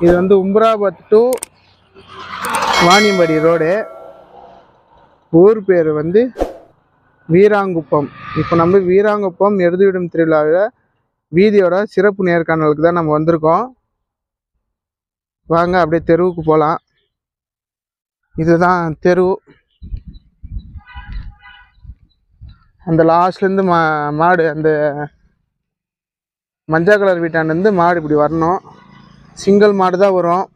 இது வந்து உம்ராபாத் to Vaniyambadi road. ஊர் பேர் வந்து வீராங்குப்பம். இப்போ நம்ம வீராங்குப்பம் எழுதிவிடும் திருவிழாவில் வீதியோட சிறப்பு நேர்காணலுக்கு தான் நம்ம வந்திருக்கோம். வாங்க அப்படியே தெருவுக்கு போகலாம் இதுதான் தெரு. அந்த லாஸ்ட்லேருந்து மா மாடு அந்த மஞ்சள் கலர் வீட்டாண்டேருந்து மாடு இப்படி வரணும். சிங்கிள் மாடு தான் வரும்.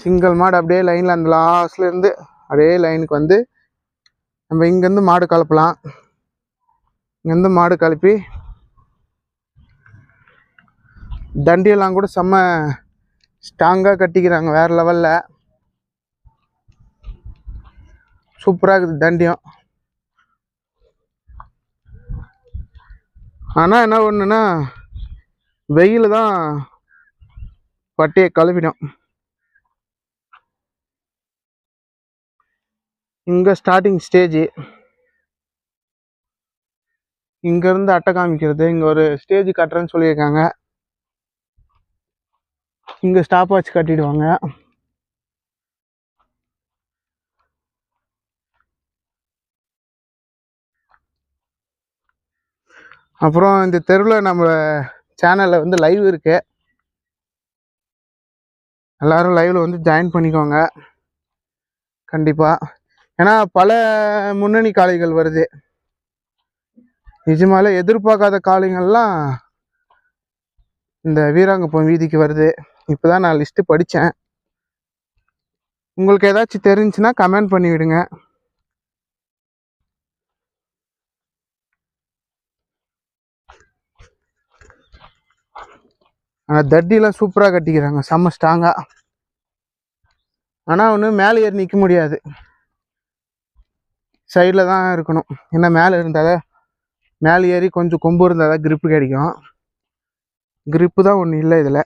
சிங்கிள் மாடு அப்படியே லைனில் அந்த லாஸ்ட்லேருந்து அப்படியே லைனுக்கு வந்து நம்ம இங்கேருந்து மாடு கலப்பலாம். இங்கேருந்து மாடு கலப்பி தண்டியெல்லாம் கூட செம்ம ஸ்ட்ராங்காக கட்டிக்கிறாங்க வேறு லெவலில் சூப்பராக இருக்குது தண்டியம். ஆனால் என்ன ஒன்றுன்னா வெயில் தான் பட்டையை கழுவிடும். இங்கே ஸ்டார்டிங் ஸ்டேஜ் இங்கேருந்து அட்டை காமிக்கிறது. இங்கே ஒரு ஸ்டேஜ் கட்டுறேன்னு சொல்லியிருக்காங்க. இங்கே ஸ்டாப் வாட்ச் கட்டிடுவாங்க. அப்புறம் இந்த தெருவில் நம்ம சேனலில் வந்து லைவ் இருக்குது எல்லோரும் லைவில் வந்து ஜாயின் பண்ணிக்கோங்க. கண்டிப்பாக ஏன்னா பல முன்னணி காளைகள் வருது. நிஜமால எதிர்பார்க்காத காளைங்கள்லாம் இந்த வீராங்கப்பம் வீதிக்கு வருது. இப்போ தான் நான் லிஸ்ட்டு படித்தேன் உங்களுக்கு ஏதாச்சும் தெரிஞ்சுன்னா கமெண்ட் பண்ணிவிடுங்க. அங்கே ஆனால் தட்டிலாம் சூப்பராக கட்டிக்கிறாங்க. செம்ம ஸ்ட்ராங்காக ஆனால் ஒன்று மேலே ஏறி நிற்க முடியாது. சைடில் தான் இருக்கணும். ஏன்னா மேலே இருந்தால் மேலே ஏறி கொஞ்சம் கொம்பு இருந்தால் தான் கிரிப்பு கிடைக்கும். கிரிப்பு தான் ஒன்று இல்லை இதில்.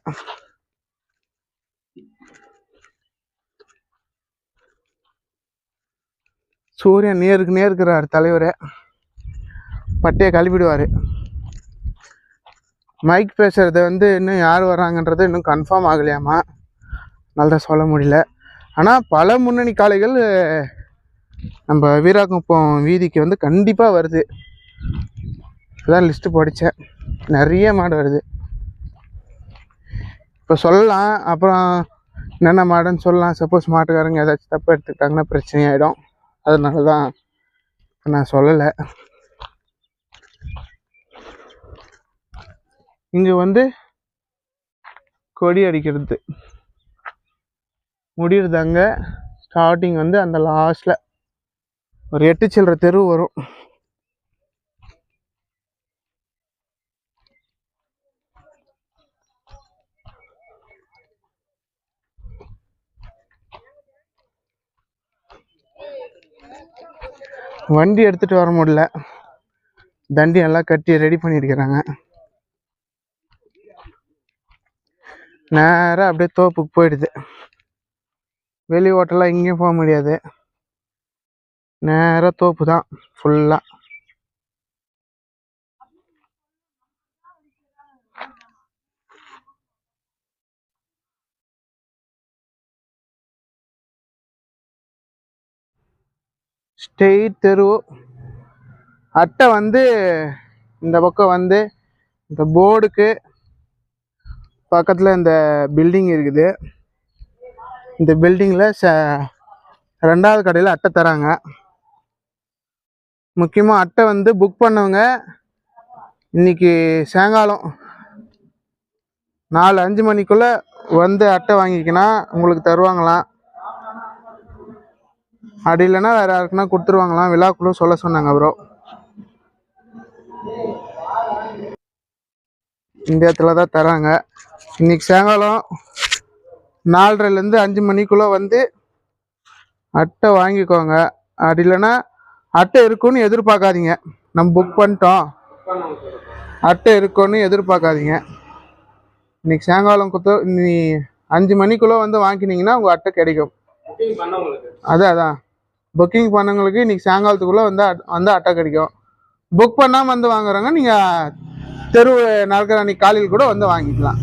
சூரியன் நேருக்கு நேருக்கிறார் தலைவரை. பட்டையை கழுவிடுவார் மைக் பேசுகிறது வந்து இன்னும் யார் வராங்கன்றது இன்னும் கன்ஃபார்ம் ஆகலையாமா? நல்லா சொல்ல முடியல. ஆனால் பல முன்னணி காளைகள் நம்ம வீராகுப்பம் வீதிக்கு வந்து கண்டிப்பாக வருது. இப்போதான் லிஸ்ட்டு படித்தேன் நிறைய மாடு வருது. இப்போ சொல்லலாம். அப்புறம் என்னென்ன மாடுன்னு சொல்லலாம். சப்போஸ் மாட்டுக்காரங்க ஏதாச்சும் தப்பு எடுத்துக்கிட்டாங்கன்னா பிரச்சனையாயிடும். அதனால தான் இப்போ நான் சொல்லலை. இங்கே வந்து கொடி அடிக்கிறது. முடியுறது அங்கே. ஸ்டார்டிங் வந்து அந்த லாஸ்ட்டில் ஒரு எட்டு சில்லற தெரு வரும். வண்டி எடுத்துட்டு வர முடியல. தண்டி எல்லாம் கட்டி ரெடி பண்ணியிருக்கிறாங்க நேராக அப்படியே தோப்புக்கு போயிடுது. வெளி ஓட்டெல்லாம் எங்கேயும் போக முடியாது. நேராக தோப்பு தான் ஃபுல்லாக ஸ்ட்ரெயிட் தெரு. அட்டை வந்து இந்த பக்கம் வந்து இந்த போர்டுக்கு பக்கத்தில் இந்த பில்டிங் இருக்குது. இந்த பில்டிங்கில் ச ரெண்டாவது கடையில் அட்டை தராங்க. முக்கியமாக அட்டை வந்து புக் பண்ணவங்க இன்னைக்கு சாயங்காலம் நாலு அஞ்சு மணிக்குள்ளே வந்து அட்டை வாங்கிக்கினா உங்களுக்கு தருவாங்களாம். அப்படி இல்லைன்னா வேறு யாருக்குன்னா கொடுத்துருவாங்களாம். விழாக்குள்ளே சொல்ல சொன்னாங்க ப்ரோ இந்த இடத்துல தான் தராங்க. இன்னைக்கு சாயங்காலம் நாலரைலேருந்து அஞ்சு மணிக்குள்ளே வந்து அட்டை வாங்கிக்கோங்க. அப்படி இல்லைன்னா அட்டை இருக்குன்னு எதிர்பார்க்காதீங்க. நம்ம புக் பண்ணிட்டோம். அட்டை இருக்குன்னு எதிர்பார்க்காதீங்க. இன்னைக்கு சாயங்காலம் குத்து நீ அஞ்சு மணிக்குள்ளே வந்து வாங்கினீங்கன்னா உங்கள் அட்டை கிடைக்கும். அதான் அதான். புக்கிங் பண்ணவங்களுக்கு இன்னைக்கு சாயங்காலத்துக்குள்ளே வந்து அட்- வந்து அட்டை கிடைக்கும். புக் பண்ணாமல் வந்து வாங்குறவங்க நீங்கள் தெரு நடக்கிற அன்னைக்கு காலையில் கூட வந்து வாங்கிக்கலாம்.